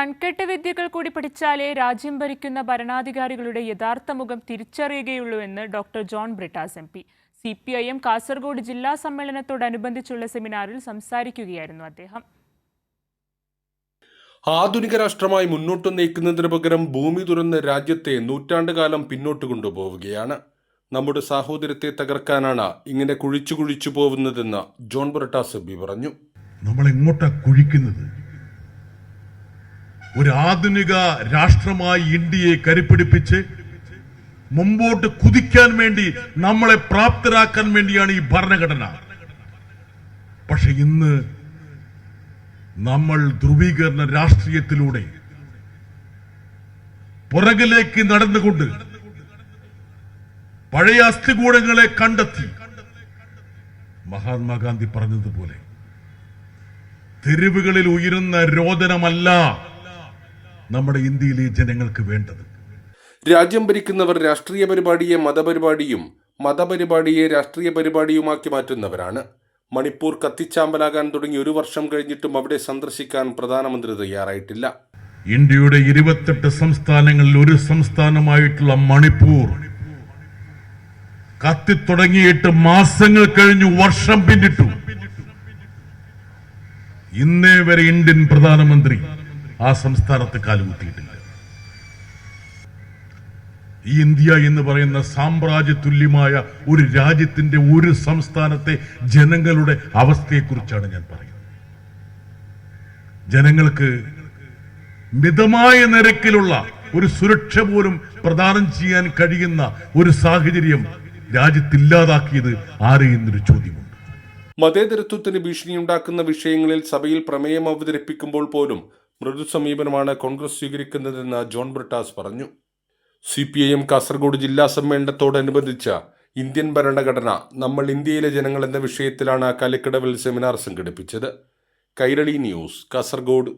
കൺകെട്ട് വിദ്യകൾ കൂടി പഠിച്ചാലേ രാജ്യം ഭരിക്കുന്ന ഭരണാധികാരികളുടെ യഥാർത്ഥ മുഖം തിരിച്ചറിയുകയുള്ളൂ എന്ന് doctor John Brittas M P. C P I M Kasaragod ജില്ലാ സമ്മേളനത്തോടനുബന്ധിച്ചുള്ള സെമിനാറിൽ സംസാരിക്കുകയായിരുന്നു അദ്ദേഹം. ആധുനിക രാഷ്ട്രമായി മുന്നോട്ട് നയിക്കുന്നതിന് പകരം ഭൂമി തുറന്ന് രാജ്യത്തെ നൂറ്റാണ്ടുകാലം പിന്നോട്ട് കൊണ്ടുപോവുകയാണ്. നമ്മുടെ സാഹോദര്യത്തെ തകർക്കാനാണ് ഇങ്ങനെ കുഴിച്ചു കുഴിച്ചു പോകുന്നതെന്ന് ജോൺ ബ്രട്ടാസ് എം പറഞ്ഞു. നമ്മൾ എങ്ങോട്ടാ കുഴിക്കുന്നത്? ഒരു ആധുനിക രാഷ്ട്രമായി ഇന്ത്യയെ കരുപ്പിടിപ്പിച്ച് മുമ്പോട്ട് കുതിക്കാൻ വേണ്ടി നമ്മളെ പ്രാപ്തരാക്കാൻ വേണ്ടിയാണ് ഈ ഭരണഘടന. പക്ഷെ ഇന്ന് നമ്മൾ ധ്രുവീകരണ രാഷ്ട്രീയത്തിലൂടെ പുറകിലേക്ക് നടന്നുകൊണ്ട് പഴയ അസ്ഥികൂടങ്ങളെ കണ്ടെത്തി. മഹാത്മാഗാന്ധി പറഞ്ഞതുപോലെ തെരുവുകളിൽ ഉയരുന്ന രോദനമല്ല നമ്മുടെ ഇന്ത്യയിലെ ജനങ്ങൾക്ക് വേണ്ടത്. രാജ്യം ഭരിക്കുന്നവർ രാഷ്ട്രീയ പരിപാടിയെ മതപരിപാടിയും മതപരിപാടിയെ രാഷ്ട്രീയ പരിപാടിയുമാക്കി മാറ്റുന്നവരാണ്. മണിപ്പൂർ കത്തിച്ചാമ്പലാകാൻ തുടങ്ങി ഒരു വർഷം കഴിഞ്ഞിട്ടും അവിടെ സന്ദർശിക്കാൻ പ്രധാനമന്ത്രി തയ്യാറായിട്ടില്ല. ഇന്ത്യയുടെ ഇരുപത്തെട്ട് സംസ്ഥാനങ്ങളിൽ ഒരു സംസ്ഥാനമായിട്ടുള്ള മണിപ്പൂർ കത്തിത്തുടങ്ങിയിട്ട് മാസങ്ങൾ കഴിഞ്ഞു വർഷം പിന്നിട്ടു. ഇന്നേ വരെ ഇന്ത്യൻ പ്രധാനമന്ത്രി ആ സംസ്ഥാനത്ത് കാലുകുത്തിയിട്ടില്ല. ഈ ഇന്ത്യ എന്ന് പറയുന്ന സാമ്രാജ്യ തുല്യമായ ഒരു രാജ്യത്തിന്റെ ഒരു സംസ്ഥാനത്തെ ജനങ്ങളുടെ അവസ്ഥയെക്കുറിച്ചാണ് ഞാൻ പറയുന്നത്. ജനങ്ങൾക്ക് മിതമായ നിരക്കിലുള്ള ഒരു സുരക്ഷ പോലും പ്രദാനം ചെയ്യാൻ കഴിയുന്ന ഒരു സാഹചര്യം രാജ്യത്തില്ലാതാക്കിയത് ആരെയെന്നൊരു ചോദ്യമുണ്ട്. മതേതരത്വത്തിന് ഭീഷണിയുണ്ടാക്കുന്ന വിഷയങ്ങളിൽ സഭയിൽ പ്രമേയം അവതരിപ്പിക്കുമ്പോൾ പോലും മൃദു സമീപനമാണ് കോൺഗ്രസ് സ്വീകരിക്കുന്നതെന്ന് ജോൺ ബ്രിട്ടാസ് പറഞ്ഞു. C P I M Kasaragod ജില്ലാ സമ്മേളനത്തോടനുബന്ധിച്ച ഇന്ത്യൻ ഭരണഘടന നമ്മൾ ഇന്ത്യയിലെ ജനങ്ങൾ എന്ന വിഷയത്തിലാണ് കാലിക്കടവിൽ സെമിനാർ സംഘടിപ്പിച്ചത്. കൈരളി ന്യൂസ് കാസർഗോഡ്.